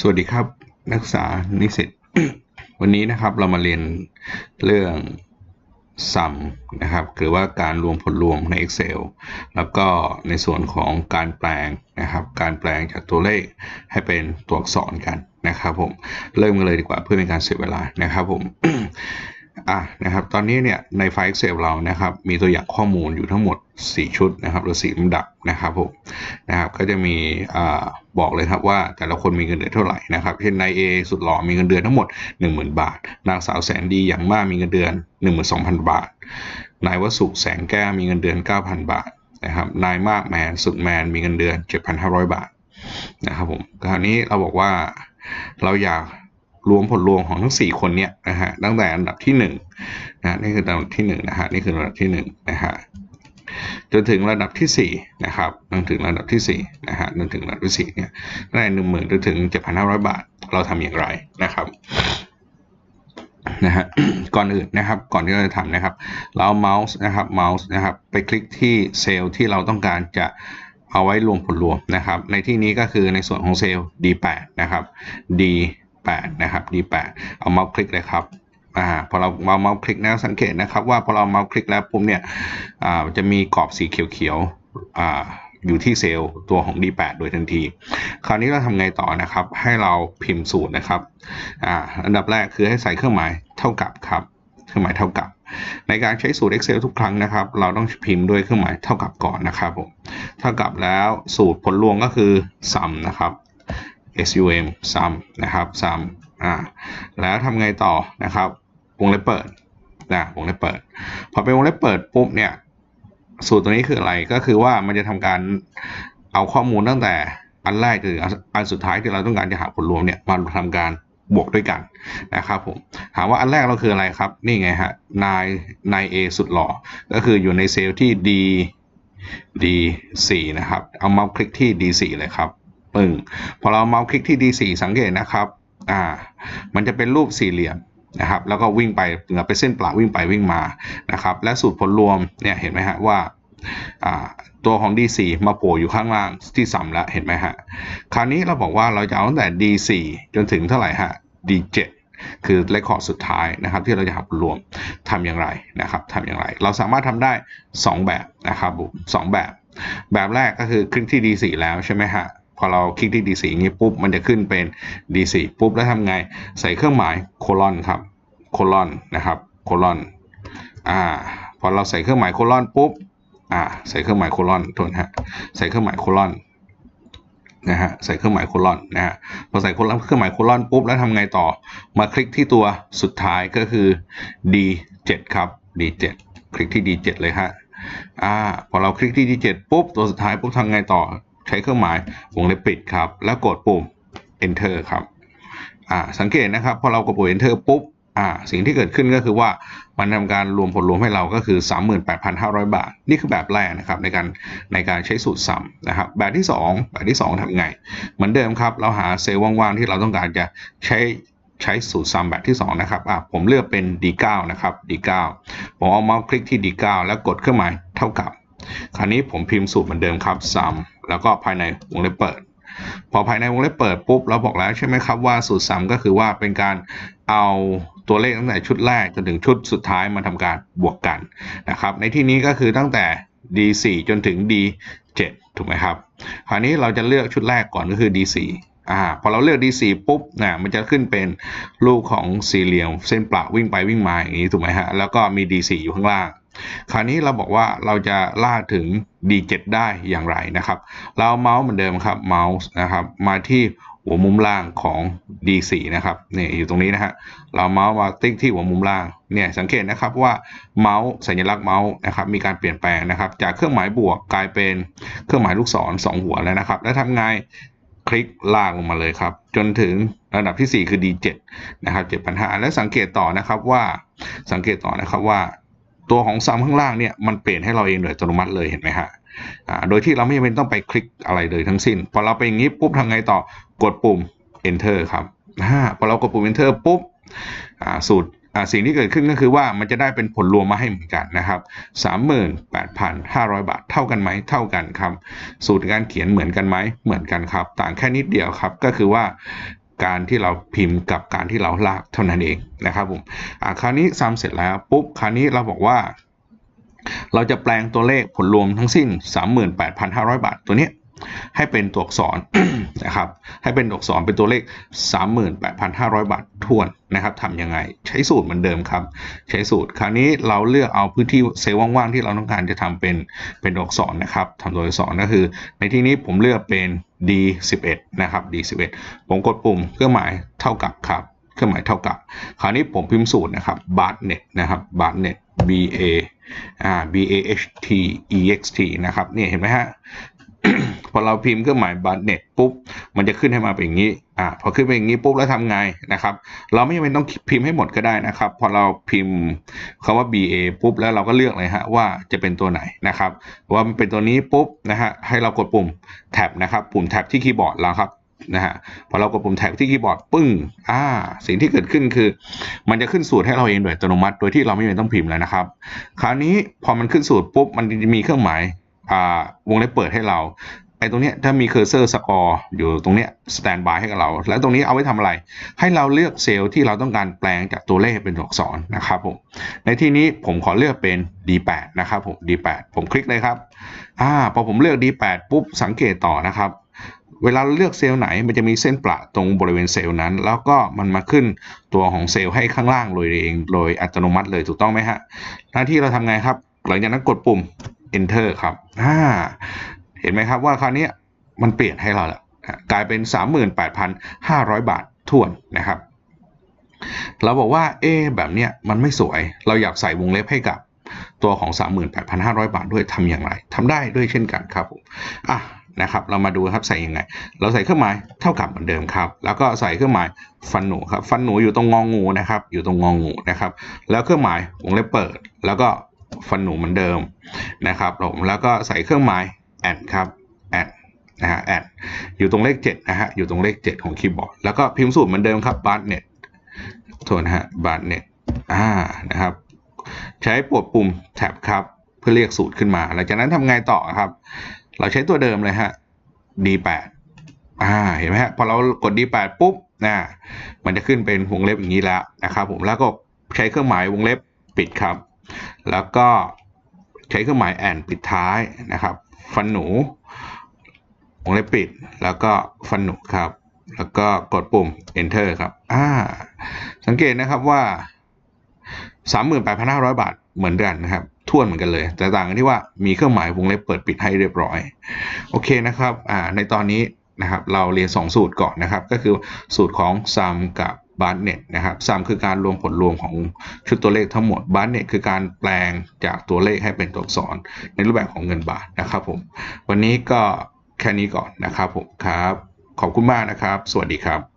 สวัสดีครับ นักศึกษานิสิตวันนี้นะครับเรามาเรียนเรื่อง sum นะครับหรือว่าการรวมผลรวมใน Excel แล้วก็ในส่วนของการแปลงนะครับ การแปลงจากตัวเลขให้เป็นตัวอักษรกันนะครับผมเริ่มกันเลยดีกว่าเพื่อเป็นการเสียเวลานะครับผม อะนะครับตอนนี้เนี่ยในไฟล์ Excel เรานะครับมีตัวอย่างข้อมูลอยู่ทั้งหมด 4 ชุดนะครับหรือ4ลำดับนะครับผมนะครับก็จะมีอ่าบอกเลยครับว่าแต่ละคนมีเงินเดือนเท่าไหร่นะครับเช่นนายเอสุดหล่อมีเงินเดือนทั้งหมด 10,000 บาท นางสาวแสนดีอย่างมากมีเงินเดือน 12,000 บาท นายวสุแสงแก้วมีเงินเดือน 9,000 บาทนะครับนายมากแมนสุดแมนมีเงินเดือน 7,500 บาทนะครับผมคราวนี้เราบอกว่าเราอยาก รวมผลรวมของทั้ง 4 คนเนี่ยนะฮะตั้งแต่อันดับที่1นะนี่คืออันดับที่1นะฮะนี่คืออันดับที่1นะฮะจนถึงระดับที่4นะครับจนถึงระดับที่4นะฮะจนถึงระดับที่4เนี่ยได้หนึ่งหมื่นจนถึง7,500บาท เราทำอย่างไรนะครับนะฮะก่อนอื่นนะครับก่อนที่เราจะทำนะครับ เราเมาส์นะครับเมาส์นะครับไปคลิกที่เซลล์ที่เราต้องการจะเอาไว้รวมผลรวมนะครับ ในที่นี้ก็คือในส่วนของเซลล์ D8 นะครับ D 8 นะครับ D8 เอาเมาส์คลิกเลยครับอ่าพอเราเมาส์คลิกนะสังเกตนะครับว่าพอเราเมาส์คลิกแล้วปุ๊บเนี่ยอ่าจะมีกรอบสีเขียวๆอ่าอยู่ที่เซลล์ตัวของ D8 โดยทันที คราวนี้เราทำไงต่อนะครับ ให้เราพิมพ์สูตรนะครับอ่าอันดับแรกคือให้ใส่เครื่องหมายเท่ากับครับ เครื่องหมายเท่ากับ ในการใช้สูตร Excel ทุกครั้งนะครับ เราต้องพิมพ์ด้วยเครื่องหมายเท่ากับก่อนนะครับผม เท่ากับแล้วสูตรผลรวมก็คือ sum นะครับ sum sum นะครับ sum อ่าแล้วทำไงต่อนะครับวงเล็บเปิดนะวงเล็บเปิด พอเป็นวงเล็บเปิดปุ๊บเนี่ยสูตรตัวนี้คืออะไรก็คือว่ามันจะทำการเอาข้อมูลตั้งแต่อันแรกถึงอันสุดท้ายที่เราต้องการจะหาผลรวมเนี่ยมาทำการบวกด้วยกันนะครับผมถามว่าอันแรกเราคืออะไรครับ นี่ไงฮะนายนาย A สุดหล่อก็คืออยู่ในเซลล์ที่ D D4 นะครับ เอาเมาส์คลิกที่ D4 เลยครับ ปึ้งพอเราเมาส์คลิกที่ D4 สังเกตนะครับอ่ามันจะเป็นรูปสี่เหลี่ยมนะครับ แล้วก็วิ่งไปเหนือไปเส้นปลาวิ่งไปวิ่งมานะครับ และสูตรผลรวมเนี่ยเห็นไหมฮะว่าอ่าตัวของ D4 มาโผล่อยู่ข้างล่างที่ซ้ำแล้วเห็นไหมฮะ คราวนี้เราบอกว่าเราจะเอาตั้งแต่ D4 จนถึงเท่าไหร่ฮะ D7 คือเลขคอร์ดสุดท้ายนะครับ ที่เราจะหาผลรวมทำอย่างไรนะครับทำอย่างไร เราสามารถทำได้ 2 แบบนะครับสองแบบ แบบแรกก็คือคลิกที่ D4 แล้วใช่ไหมฮะ พอเราคลิกที่ D4 อย่างนี้ปุ๊บมันจะขึ้นเป็น D4 ปุ๊บแล้วทำไง ใส่เครื่องหมายโคลอนครับโคลอนนะครับโคลอนอ่าพอเราใส่เครื่องหมายโคลอนปุ๊บอ่าใส่เครื่องหมายโคลอนโทษฮะใส่เครื่องหมายโคลอนนะฮะใส่เครื่องหมายโคลอนนะฮะพอใส่เครื่องหมายโคลอนปุ๊บแล้วทำไงต่อ มาคลิกที่ตัวสุดท้ายก็คือ D7 ครับ D7 คลิกที่ D7 เลยฮะอ่าพอเราคลิกที่ D7 ปุ๊บตัวสุดท้ายปุ๊บทำไงต่อ ใช้เครื่องหมายวงเล็บปิดครับ แล้วกดปุ่ม enter ครับอ่าสังเกตนะครับ พอเรากดปุ่ม enter ปุ๊บอ่าสิ่งที่เกิดขึ้นก็คือว่ามันทำการรวมผลรวมให้เราก็คือ 38,500 บาท นี่คือแบบแรกนะครับในการในการใช้สูตรซ้ำนะครับ แบบที่ 2 แบบที่ 2ทำไง เหมือนเดิมครับ เราหาเซลล์ว่างๆที่เราต้องการจะใช้ใช้สูตรซ้ำแบบที่ 2 นะครับอะผมเลือกเป็น D9 นะครับ D9 ผมเอาเมาส์คลิกที่ D9 แล้วกดเครื่องหมายเท่ากับ คราวนี้ผมพิมพ์สูตรเหมือนเดิมครับ sum แล้วก็ภายในวงเล็บเปิด พอภายในวงเล็บเปิดปุ๊บเราบอกแล้วใช่ไหมครับว่าสูตร sum ก็คือว่าเป็นการเอาตัวเลขตั้งแต่ชุดแรกจนถึงชุดสุดท้ายมาทำการบวกกันนะครับ ในที่นี้ก็คือตั้งแต่ D4 จนถึง D7 ถูกไหมครับ คราวนี้เราจะเลือกชุดแรกก่อนก็คือ D4 อ่าพอเราเลือก D4 ปุ๊บนะมันจะขึ้นเป็นรูปของสี่เหลี่ยมเส้นประวิ่งไปวิ่งมาอย่างนี้ถูกไหมฮะแล้วก็มี D4 อยู่ข้างล่าง คราวนี้เราบอกว่าเราจะลากถึง D7 ได้อย่างไรนะครับ เราเมาส์เหมือนเดิมครับเมาส์นะครับมาที่หัวมุมล่างของ D4 นะครับนี่อยู่ตรงนี้นะฮะเราเมาส์มาติ๊กที่หัวมุมล่างเนี่ยสังเกตนะครับว่าเมาส์สัญลักษณ์เมาส์นะครับมีการเปลี่ยนแปลงนะครับ จากเครื่องหมายบวกกลายเป็นเครื่องหมายลูกศรสองหัวแล้วนะครับ แล้วทำไงคลิกลากลงมาเลยครับ จนถึงระดับที่ 4 คือ D7 นะครับ7,500 และสังเกตต่อนะครับว่าสังเกตต่อนะครับว่า ตัวของซัมข้างล่างเนี่ยมันเปลี่ยนให้เราเองโดยอัตโนมัติเลยเห็นไหมฮะโดยที่เราไม่จำเป็นต้องไปคลิกอะไรเลยทั้งสิ้น พอเราไปอย่างนี้ปุ๊บทำไงต่อกดปุ่ม enter ครับพอเรากดปุ่ม enter ปุ๊บสูตรสิ่งที่เกิดขึ้นก็คือว่ามันจะได้เป็นผลรวมมาให้เหมือนกันนะครับ 38,500 บาทเท่ากันไหมเท่ากันครับ สูตรการเขียนเหมือนกันไหมเหมือนกันครับ ต่างแค่นิดเดียวครับ ก็คือว่า การที่เราพิมพ์กับการที่เราลากเท่านั้นเองนะครับผมอ่าคราวนี้ซ้ำเสร็จแล้วปุ๊บคราวนี้เราบอกว่า เราจะแปลงตัวเลขผลรวมทั้งสิ้น 38,500 บาทตัวนี้ ให้เป็นตัวอักษรนะครับให้เป็นตัวอักษรเป็นตัวเลข 38,500 บาททวนนะครับทำยังไง ใช้สูตรเหมือนเดิมครับ ใช้สูตรคราวนี้เราเลือกเอาพื้นที่เซลล์ว่างๆที่เราต้องการจะทำเป็นเป็นตัวอักษรนะครับทำตัวอักษรก็คือ ในที่นี้ผมเลือกเป็น D11 นะครับ D11 ผมกดปุ่มเครื่องหมายเท่ากับครับเครื่องหมายเท่ากับ คราวนี้ผมพิมพ์สูตรนะครับ barnet นะครับ barnet b a อ่า b a h t e x t นะครับ นี่เห็นไหมฮะ พอเราพิมพ์เครื่องหมาย barnet ปุ๊บมันจะขึ้นให้มาเป็นอย่างนี้อ่าพอขึ้นเป็นอย่างนี้ปุ๊บแล้วทำไงนะครับ เราไม่จำเป็นต้องพิมพ์ให้หมดก็ได้นะครับ พอเราพิมพ์คำว่า ba ปุ๊บแล้วเราก็เลือกเลยฮะว่าจะเป็นตัวไหนนะครับ ว่ามันเป็นตัวนี้ปุ๊บนะฮะให้เรากดปุ่มแท็บนะครับ ปุ่มแท็บที่คีย์บอร์ดเราครับนะฮะพอเรากดปุ่มแท็บที่คีย์บอร์ดปึ้งอ่าสิ่งที่เกิดขึ้นคือ มันจะขึ้นสูตรให้เราเองโดยอัตโนมัติ โดยที่เราไม่จำเป็นต้องพิมพ์แล้วนะครับ คราวนี้พอมันขึ้นสูตรปุ๊บมันจะมีเครื่องหมาย วงเล็บเปิดให้เราไอ้ตรงนี้ถ้ามีเคอร์เซอร์สกอร์อยู่ตรงนี้สแตนบายให้กับเรา แล้วตรงนี้เอาไว้ทำอะไร ให้เราเลือกเซลล์ที่เราต้องการแปลงจากตัวเลขเป็นตัวอักษรนะครับผม ในที่นี้ผมขอเลือกเป็น D8 นะครับผม D8 ผมคลิกเลยครับอ่าพอผมเลือก D8 ปุ๊บสังเกตต่อนะครับ เวลาเลือกเซลล์ไหนมันจะมีเส้นประตรงบริเวณเซลล์นั้น แล้วก็มันมาขึ้นตัวของเซลล์ให้ข้างล่างเลยเองโดยอัตโนมัติเลยถูกต้องไหมฮะหน้าที่เราทำไงครับ หลังจากนั้นกดปุ่ม enter ครับอ่าเห็นไหมครับว่าคราวนี้มันเปลี่ยนให้เราแล้วกลายเป็น 38,500 บาททวนนะครับ เราบอกว่าเอ๊แบบเนี้ยมันไม่สวย เราอยากใส่วงเล็บให้กับตัวของ 38,500 บาทด้วยทำอย่างไรทำได้ด้วยเช่นกันครับผมอะนะครับ เรามาดูครับใส่ยังไง เราใส่เครื่องหมายเท่ากับเหมือนเดิมครับ แล้วก็ใส่เครื่องหมายฟันหนูครับ ฟันหนูอยู่ตรงงองูนะครับ อยู่ตรงงองูนะครับ แล้วเครื่องหมายวงเล็บเปิด แล้วก็ ฟันหนูเหมือนเดิมนะครับผมแล้วก็ใส่เครื่องหมายแอนครับแอนนะฮะแอนอยู่ตรงเลข7นะฮะอยู่ตรงเลข 7 ของคีย์บอร์ดแล้วก็พิมพ์สูตรเหมือนเดิมครับบาร์เน็ตโทษนะฮะบาร์เน็ตอ่านะครับ ใช้ปวดปุ่มแท็บครับเพื่อเรียกสูตรขึ้นมา หลังจากนั้นทำไงต่อครับ เราใช้ตัวเดิมเลยฮะ D8 อ่าเห็นไหมฮะพอเรากด D8 ปุ๊บนะมันจะขึ้นเป็นวงเล็บอย่างนี้แล้วนะครับผมแล้วก็ใช้เครื่องหมายวงเล็บปิดครับ แล้วก็ใช้เครื่องหมายแอนปิดท้ายนะครับ ฟันหนูวงเล็บปิด แล้วก็ฟันหนูครับ แล้วก็กดปุ่ม enter ครับอ่าสังเกตนะครับว่า 38,500 บาทเหมือนกันนะครับท่วนเหมือนกันเลย แต่ต่างกันที่ว่ามีเครื่องหมายวงเล็บเปิดปิดให้เรียบร้อย โอเคนะครับอ่าในตอนนี้นะครับเราเรียน 2 สูตรก่อนนะครับ ก็คือสูตรของ sum กับ บาร์เน็ตนะครับซัมคือการรวมผลรวมของชุดตัวเลขทั้งหมดบาร์เน็ตคือการแปลงจากตัวเลขให้เป็นตัวอักษร ในรูปแบบของเงินบาทนะครับผม วันนี้ก็แค่นี้ก่อนนะครับผมครับ ขอบคุณมากนะครับ สวัสดีครับ